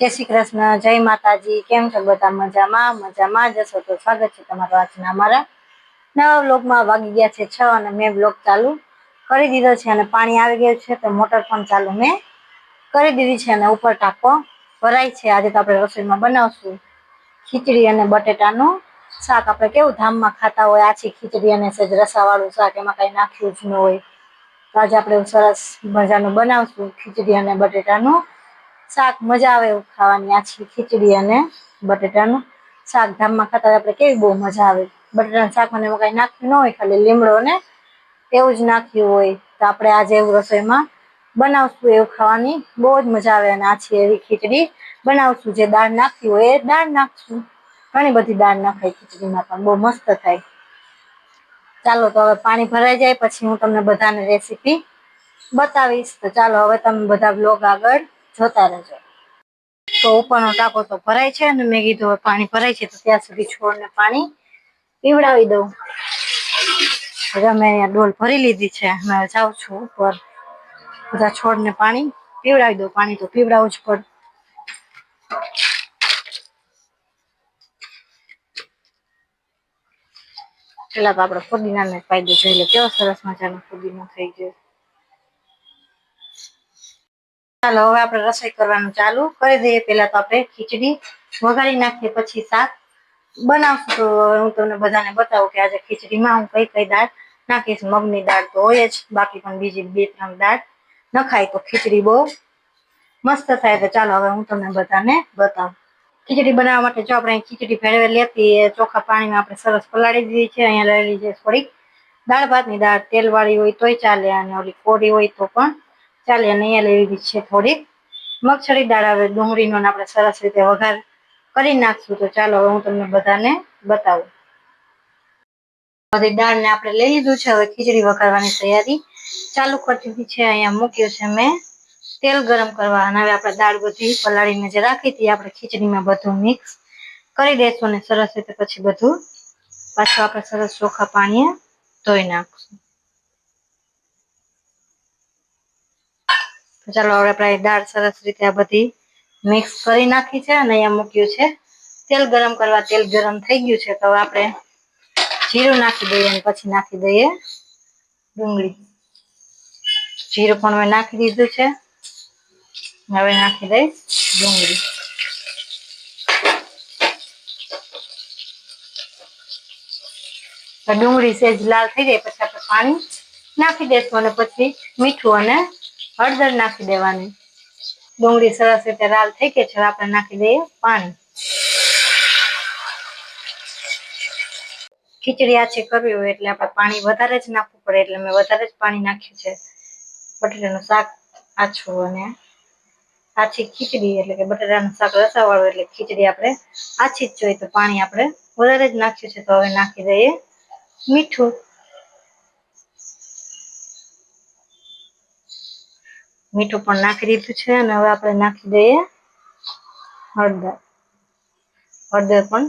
જય શ્રી કૃષ્ણ, જય માતાજી, કેમ છો બધા મજામાં? મજામાં જશો તો સ્વાગત છે તમારું આજના અમારા નવા બ્લોગમાં વાગી ગયા છે છ અને મેં બ્લોગ ચાલુ કરી દીધો છે અને પાણી આવી ગયું છે તો મોટર પણ ચાલુ મેં કરી દીધી છે અને ઉપર ટાંકો ભરાય છે. આજે તો આપણે રસોઈમાં બનાવશું ખીચડી અને બટેટાનું શાક. આપણે કેવું ધામમાં ખાતા હોય આછી ખીચડી અને સજ રસાવાળું શાક, એમાં કાંઈ નાખ્યું જ ન હોય. તો આજે આપણે સરસ મજાનું બનાવશું ખીચડી અને બટેટાનું શાક મજા આવે એવું ખાવાની. આછી ખીચડી અને બટેટાનું શાક. ધામમાં ખાતા આપણે કેવી બહુ મજા આવે. બટેટાનું શાક મને એમાં કઈ નાખ્યું ન હોય, ખાલી લીમડો ને એવું જ નાખ્યું હોય. તો આપણે આજે એવું રસોઈમાં બનાવશું એવું ખાવાની. બહુ જ મજા આવે. અને આછી એવી ખીચડી બનાવશું. જે દાળ નાખવી હોય એ દાળ નાખશું. ઘણી બધી દાળ નાખાય ખીચડીમાં પણ. બહુ મસ્ત થાય. ચાલો તો હવે પાણી ભરાઈ જાય. પછી હું તમને બધાને રેસીપી બતાવીશ. તો ચાલો હવે તમે બધા બ્લોગ આગળ જોતા રહેજો. તો ઉપરનો ટાંકો તો ભરાય છે અને મેં કીધું પાણી ભરાય છે તો ત્યાં સુધી છોડને પાણી પીવડાવી દઉં. હવે અમે અહીંયા ડોલ ભરી લીધી છે. મેં જાઉં છું ઉપર. બધા છોડને પાણી પીવડાવી દઉં. પાણી તો પીવડાવું જ પડે પેલા તો આપણે ફુદીનાને ફાયદો જોઈ લે કેવો સરસ મજાનો ફુદીનો થઈ ગયો. ચાલો, હવે આપણે રસોઈ કરવાનું ચાલુ. કરી દઈએ પેલા તો આપણે ખીચડી. વઘારી નાખીએ પછી શાક. બનાવશું તો હું તમને બધાને બતાવું કે આજે ખીચડીમાં હું કઈ કઈ દાળ નાખીશ. મગની દાળ તો હોય જ, બાકી પણ બીજી બે ત્રણ દાળ નખાય તો ખીચડી બહુ મસ્ત થાય. તો ચાલો, હવે હું તમને બધાને બતાવું. ખીચડી બનાવવા માટે જો આપણે ખીચડી ભેળવે લેતી ચોખા પાણીમાં આપણે સરસ પલાળી દીધી છે. અહીંયા લઈ છે થોડીક દાળ ભાતની દાળ, તેલવાળી હોય તોય ચાલે અને ઓલી કોરી હોય તો પણ ચાલે, અને અહીંયા લેવી છે થોડીક. મગછળી દાળ આવે, ડુંગળીનો આપણે સરસ રીતે વઘાર કરી નાખશું. તો ચાલો, હવે હું તમને બધાને બતાવું. બધી દાળને આપણે લઈ લીધું છે. હવે ખીચડી વઘારવાની તૈયારી ચાલુ કરતી છે. અહીંયા મૂક્યું છે મેં તેલ ગરમ કરવા. અને હવે આપણે દાળ બધી પલાળીને જે રાખી હતી આપણે ખીચડીમાં બધું મિક્સ કરી દઈશું અને સરસ રીતે પછી બધું પાછું આપણે સરસ ચોખા પાણીએ ધોઈ નાખશું. ચાલો હવે આપણે દાળ સરસ રીતે આ બધી મિક્સ કરી નાખી છે અને અહીંયા મૂક્યું છે. તેલ ગરમ કરવા તેલ ગરમ થઈ ગયું છે તો આપણે જીરું નાખી દઈએ અને પછી નાખી દઈએ ડુંગળી. જીરું પણ મેં નાખી દીધું છે. હવે નાખી દઈશ ડુંગળી. ડુંગળી સેજ લાલ થઈ જાય, પછી આપણે પાણી નાખી દઈશું અને પછી મીઠું અને હળદર નાખી દેવાની. ડુંગળી સરસ રીતે લાલ થઈ ગઈ છે આપણે નાખી દઈએ પાણી. ખીચડી આછી કરવી હોય એટલે આપણે પાણી વધારે જ નાખવું પડે, એટલે મેં વધારે જ પાણી નાખ્યું છે. બટેટાનું શાક આછું અને આછી ખીચડી, એટલે કે બટેટાનું શાક રસાવાળું, એટલે ખીચડી આપણે આછી જ જોઈએ, તો પાણી આપણે વધારે જ નાખ્યું છે, તો હવે નાખી દઈએ મીઠું. મીઠું પણ નાખી દીધું છે અને હવે આપણે નાખી દઈએ હળદર. હળદર પણ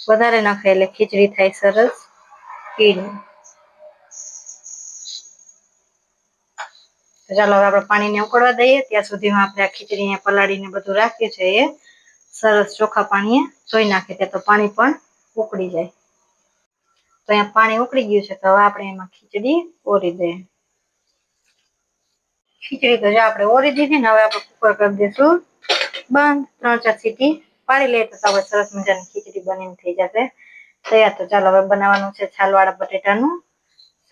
વધારે નાખાય એટલે ખીચડી થાય સરસ પીળી ચાલો હવે આપણે પાણીને ઉકળવા દઈએ. ત્યાં સુધીમાં આપણે આ ખીચડીને પલાળીને બધું રાખીએ છીએ એ સરસ ચોખ્ખા પાણીએ ધોઈ નાખીએ ત્યાં તો પાણી પણ ઉકળી જાય. તો અહીંયા પાણી ઉકળી ગયું છે તો હવે આપણે એમાં ખીચડી ઓરી દઈએ. ખીચડી તો આપણે ઓરી દીધી ને, હવે આપણે કુકર કરી દઈશું. બંધ. ત્રણ, ચાર સીટી પાડી લઈએ તો હવે સરસ મજાની ખીચડી બનીને થઈ જશે. તૈયાર તો ચાલો હવે બનાવવાનું છે છાલવાળા બટેટાનું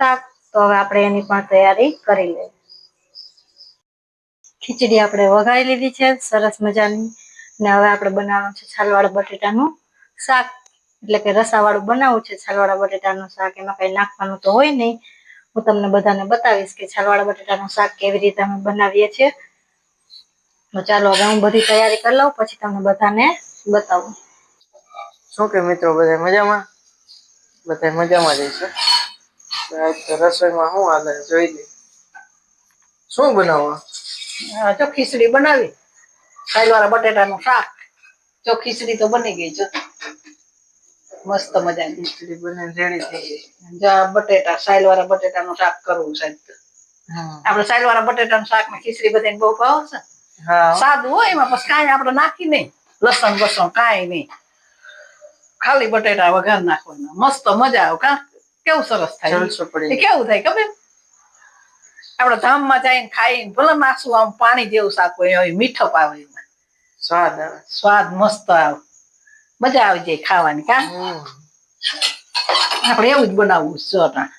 શાક. તો હવે આપણે એની પણ તૈયારી કરી લઈએ. ખીચડી આપણે વઘારી લીધી છે, સરસ મજાની. ને હવે આપણે બનાવવાનું છે છાલવાળા બટેટાનું શાક. એટલે કે રસાવાળું બનાવવું છે છાલવાળા બટેટાનું શાક. એમાં કઈ નાખવાનું તો હોય નહીં. હું તમને બધાને બતાવીશ કે છાલવાળા બટેટાનું શાક કેવી રીતે અમે બનાવીએ છીએ. તો ચાલો હવે હું બધી તૈયારી કરી લઉં પછી તમને બધાને બતાવું. શું કે મિત્રો બધા મજામાં? બધા મજામાં જઈશું રસોઈમાં શું હાલે? જોઈ લે. શું બનાવવા? જો ખીચડી બનાવી. છાલવાળા બટેટાનું શાક. જો ખીચડી તો બની ગઈ જો. મસ્ત મજાની ખીચડી બને રેડી થઈ ગઈ. જો વાળા બટેટા નું શાક કરવું સાહેબ આપણે સાઈલ વાળા બટેટા નું શાક ને ખીચડી બધાને બહુ ભાવ છે. સાદું હોય એમાં પછી કાંઈ આપણે નાખી નહીં. લસણ બસણ કાંઈ નહીં. ખાલી બટેટા વઘાર નાખવાના. મસ્ત મજા આવે. કા? કેવું સરસ થાય. કેવું થાય ખબર? આપણે ધામમાં જઈને ખાઈને ભલે નાસું આમ પાણી જેવું શાક હોય મીઠો પાવે એમાં. સ્વાદ આવે. સ્વાદ મસ્ત આવે. મજા આવી જાય ખાવાની કા? આપણે એવું જ બનાવવું તાણ.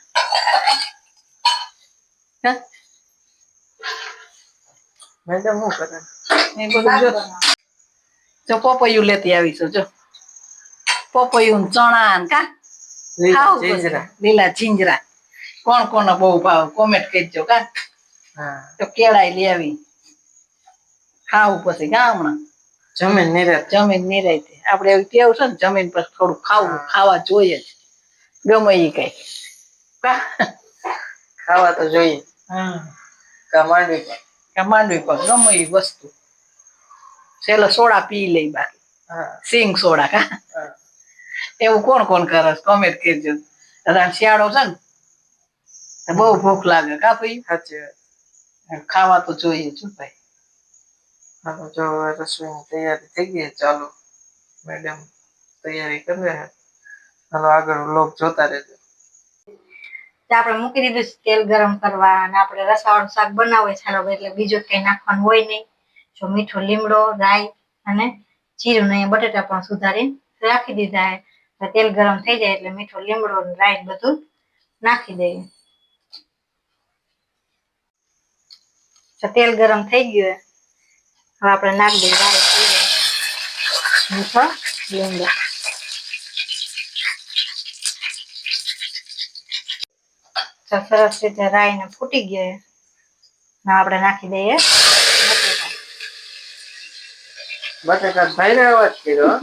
મેડમ શું કરે? એ બધું જો જો પપૈયું લેતી આવીશું જો. પપૈયું ચણા ને કા? લીલા જીંજરા. કોણ કોને બહુ ભાવ? કોમેન્ટ કરજો કા? તો કેળાય લઈ આવી. ખાવું પછી કા હમણાં? જમીન નિરાત જમીન નિરાય આપણે એવી ટેવ છે ને જમીન પર થોડું ખાવું ખાવા જોઈએ જ. ગમે એ કઈ. ખાવા તો જોઈએ. માંડવી પણ. માંડવી પર ગમે એ વસ્તુ. છેલ્લે સોડા પી લઈ બાકી. સિંગ સોડા કા? એવું કોણ કોણ કરે કોમેન્ટ કરજો. અત્યારે શિયાળો છે ને બહુ ભૂખ લાગે કા ભાઈ? સાચે ખાવા તો જોઈએ છું ભાઈ? હાલો જો રસોઈની તૈયારી થઈ ગઈ, ચાલો. મેડમ તૈયારી કરે. છે. હાલો, આગળ લોક જોતા રહેજો. આપણે મૂકી દીધું છે તેલ ગરમ કરવા અને આપણે રસાવાળું શાક હોય ચાલો, એટલે બીજું કંઈ નાખવાનું હોય નહીં. જો મીઠો લીમડો, રાઈ અને જીરું ને બટેટા પણ સુધારીને રાખી દીધા છે. તેલ ગરમ થઈ જાય એટલે મીઠો લીમડો ને રાઈ બધું નાખી દઈએ. તેલ ગરમ થઈ ગયું છે હવે આપણે નાખી દઈએ મીઠો લીમડો. તો સરસ રીતે રાઈને ફૂટી ગયો આપણે નાખી દઈએ બટેટા. બટેકા ભાઈ ને અવાજ કર્યો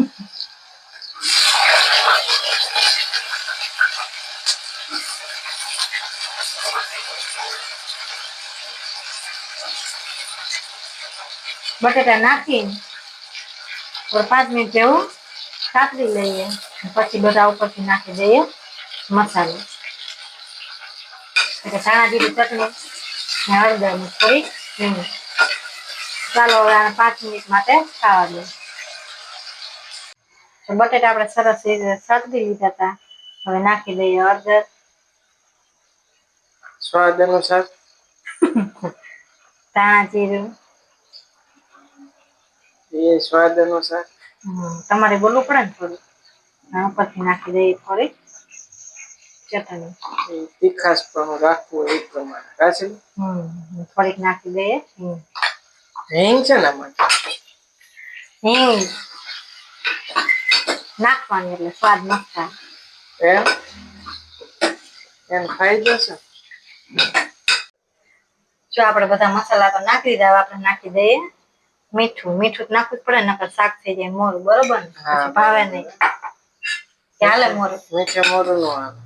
બટેટા નાખીને પાંચ મિનિટ જેવું સાતરી લઈએ. પછી બધા ઉપરથી નાખી દઈએ મસાલો. એટલે ધાણા જીરી ચટણી ને હળદર થોડી લીંબુ ચાલો હવે આને પાંચ મિનિટ માટે ખાવા દઈએ. તો બટેટા આપણે સરસ રીતે સાતરી લીધા હતા. હવે નાખી દઈએ હળદર. સ્વાદ અનુસાર. ધાણા જીરું. એ સ્વાદ અનુસાર. તમારે બોલવું પડે ને થોડું? હા, ઉપરથી નાખી દઈએ થોડી ચટણી. તીખાશ પણ રાખવું એ પ્રમાણે. હમ થોડીક નાખી દઈએ. હિંગ છે ને હિંગ નાખવાની એટલે સ્વાદ મસ્ત એમ? એમ છે જો આપણે બધા મસાલા તો નાખી દીધા હવે આપણે નાખી દઈએ. મીઠું મીઠું નાખવું જ પડે નકર શાક થઈ જાય મોરું બરોબર ને? પછી ભાવે નહીં. ચાલે મોરું? મીઠે મોરું નું આવે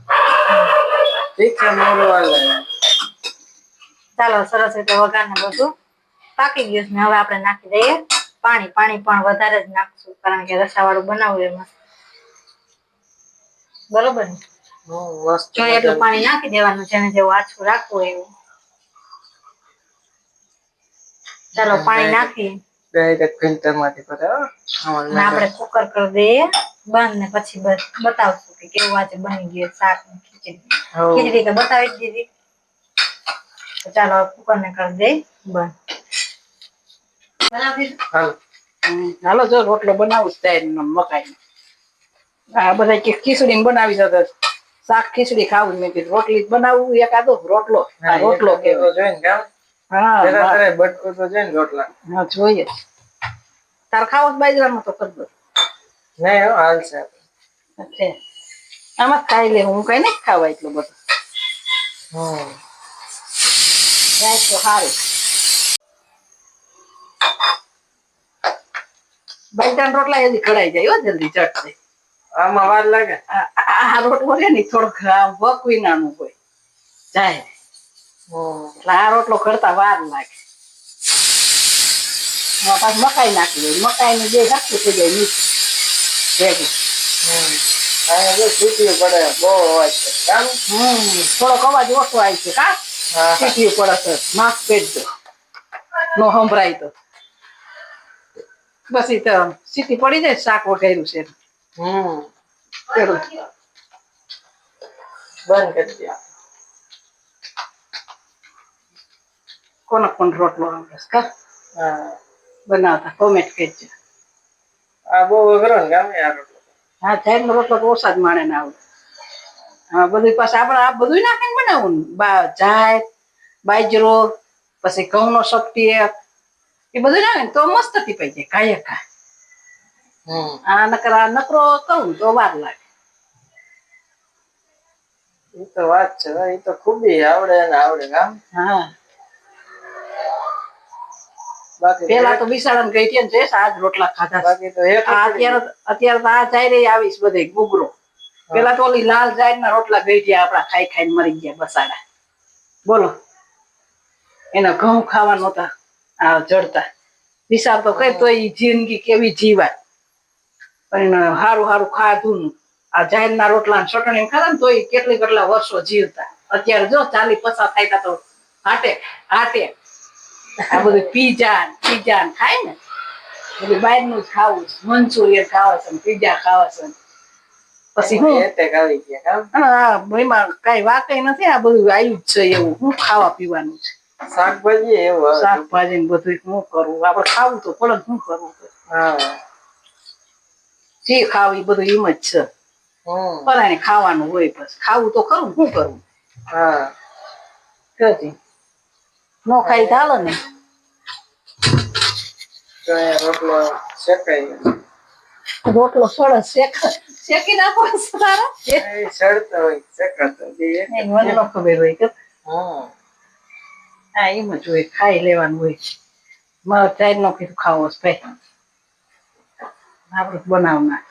તીખે મોરું આવે ચાલો સરસ રીતે વઘાર ને બધું પાકી ગયું ને હવે આપણે નાખી દઈએ. પાણી પાણી પણ વધારે જ નાખશું કારણ કે રસાવાળું બનાવવું એમાં. બરોબર ને? જો એટલું પાણી નાખી દેવાનું જેને જેવું આછું રાખવું એવું. ચાલો પાણી નાખી ડાયરેક્ટ ફિલ્ટરમાંથી કરે હો. આમાં અને આપણે કુકર કરી દઈએ બંધ ને પછી બસ બતાવશું કે કેવું આજે બની ગયું શાક ને ખીચડી. હવ. ખીચડી તો બતાવી જ દીધી. તો ચાલો કુકર ને કરી દઈ બંધ. બનાવી હાલો. જો રોટલો બનાવું થાય મકાઈ. આ બધા કે ખીચડી બનાવી જતા શાક ખીચડી ખાવું મેં કીધું. રોટલી જ બનાવવું એકાદો રોટલો. રોટલો કે જોઈએ જોઈને હા બા- તારે બટકું તો જોઈને રોટલા. હા જોઈએ. તાર ખાવો બાજરામાં તો કરી દો. નહીં હો હાલશે છે. આમાં ખાઈ લે હું કઈ નહીં ખાવા એટલું બધું. હમ. જાય તો સારું બાજરાના રોટલા જલ્દી કઢાઈ જાય હો જલ્દી ચટશે આમાં વાર લાગે? આ રોટલો છે ને થોડોક વકવી નાનું હોય. જાય. એટલે આ રોટલો કરતા વાર લાગે. પાછું મકાઈ નાખી દે મકાઈ ને જે નાખ્યું થઈ જાય નીચે ભેગું થોડોક અવાજ ઓછો આવી છે કા? હા. શીખવી પડે છે. માસ્ક પહેરજો નો સંભળાય તો. બસ તો સીટી પડી જાય શાક વઘાર્યું છે. હમ. બંધ કરી કોનો કોણ રોટલો આવડે છે કા? બનાવતા કોમેન્ટ કરજો. આ બહુ અઘરો ને ગામે આ રોટલો. હા જાહેરનો રોટલો ઓછા જ માણે ને આવડે. હા બધું પાછું આપણે આ બધું નાખીને બનાવવું. બા જાય બાજરો પછી ઘઉંનો સપટી એ બધું નાખે તો મસ્ત ટીપાઈ જાય કાંઈ ખા. આ નકરા નકરો કરું તો વાર લાગે. એ તો વાત છે એ તો ખૂબી આવડે ને આવડે કામ હા. પેલા તો વિશાળમ ગઈ હતી જઈશ આજ રોટલા ખાધા અત્યારે અત્યારે તો આ જાય રહી આવીશ બધે ગુગરો. પેલા તો ઓલી લાલ જાય ના રોટલા ગઈ ગયા આપડા ખાઈ ખાઈ મરી ગયા બસાડા. બોલો. એના ઘઉં ખાવા નહોતા આ જડતા. વિશાળ તો કઈ તો એ જિંદગી કેવી જીવાય. પણ હારું હારું ખાધું આ રોટલા ને ચટણી ખાધા ને તો એ કેટલી કેટલા વર્ષો જીવતા. અત્યારે જો ચાલી પસાર થાય તા તો હાટે હાટે. આ બધું પીઝા પીઝા ખાય ને બધું બહારનું જ ખાવું છે. મંચુરિયન ખાવા છે પીઝા ખાવા છે પછી હું? એટેક આવી ગયા કામ અને આ એમાં કઈ વાકઈ નથી આ બધું આવ્યું જ છે એવું. હું ખાવા પીવાનું છે. શાકભાજી એવું શાકભાજી ને બધું શું કરવું આપડે ખાવું તો પડે શું કરવું હા. જે ખાવું એ બધું એમ જ છે. પરાણે ખાવાનું હોય બસ. ખાવું તો ખરું શું કરવું હા. કહેતી નો ખાઈ હાલે ને. રોટલો શેકાય રોટલો સરસ શેક શેકી નાખો સારા હોય શેકાતો. મને ન ખબર હોય કે હા એમ જ હોય ખાઈ લેવાનું હોય મારે ચાર નો કીધું ખાવો છે ભાઈ. આપણે બનાવના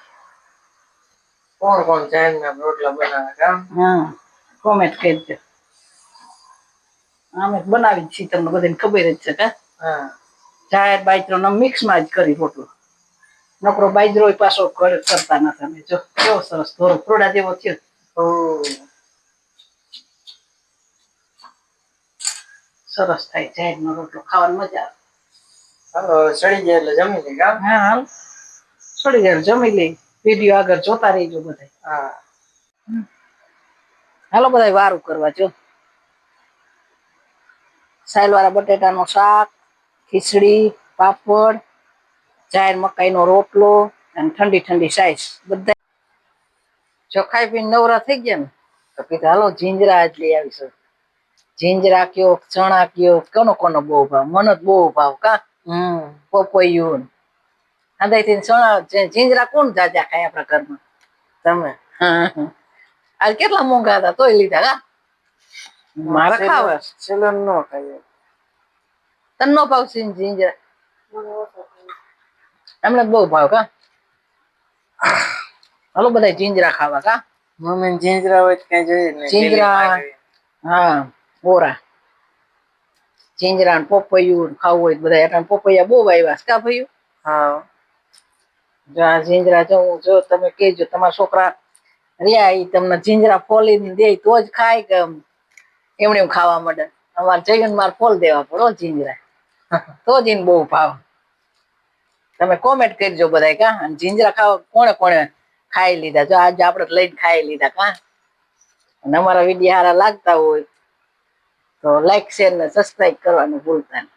કોણ કોણ ચાઇન ના રોટલા બનાવે કામ હા કોમેન્ટ કરજો અમે બનાવી જ છીએ તમને બધાને ખબર જ છે કે? જાહેર બાજરો મિક્સમાં જ કરી રોટલો. નકરો બાજરો પાછો કરતા નથી અમે. જો કેવો સરસ ધોરો. પ્રોડા જેવો થયો. સરસ થાય જાહેરનો રોટલો. ખાવાની મજા આવે. સડી જાય એટલે જમી લઈ હા હાલ. છોડી જાય જમી લઈ વીડિયો આગળ જોતા રહીજો બધા હા. હાલો બધા વારું કરવા જો. સાયલવાળા બટેટાનું શાક ખીચડી પાપડ જાહેર મકાઈનો રોટલો અને ઠંડી ઠંડી સાઈસ. બધા જો ખાઈ પીને નવરા થઈ ગયા ને તો કીધું હાલો જીંજરા જ લઈ આવીશું. જીંજરા કયો ચણા કયો કોનો કોનો બહુ ભાવ? મને જ બહુ ભાવ કા? હમ. પપૈયું આદાયથી ચણા જીંજરા કોણ જાજા ખાય આપણા ઘરમાં? તમે? હા. હા. આજ કેટલા મોંઘા હતા તોય લીધા કા? મારે ખાવા? સિલન નો ખાઈએ. તને નો ભાવશે ને જીંજરા એમને બહુ ભાવ કા? હાલો બધા જીંજરા ખાવા કા? મમ્મી જીંજરા હોય તો કઈ જોઈએ નહીં. જીંજરા. હા બોરા. જીંજરા ને પપૈયું ખાવું હોય બધા એટલે પોપૈયા બહુ આવ્યા કા હા. જો આ જીંજરા જો હું જો તમે કેજો તમારા છોકરા રહ્યા ઈ તમને જીંજરા ફોલીને દે તો જ ખાય કે એમણે એમ ખાવા માંડે. અમારે જઈને મારે ફોલ દેવા પડો જીંજરા તો જ એને બહુ ભાવ. તમે કોમેન્ટ કરજો બધા કા અને જીંજરા ખાવા કોણે કોણે ખાઈ લીધા? જો આજે આપણે લઈને ખાઈ લીધા કા અને અમારા વીડિયો સારા લાગતા હોય, તો લાઈક શેર ને સબસ્ક્રાઈબ કરવાનું ભૂલતા નહીં.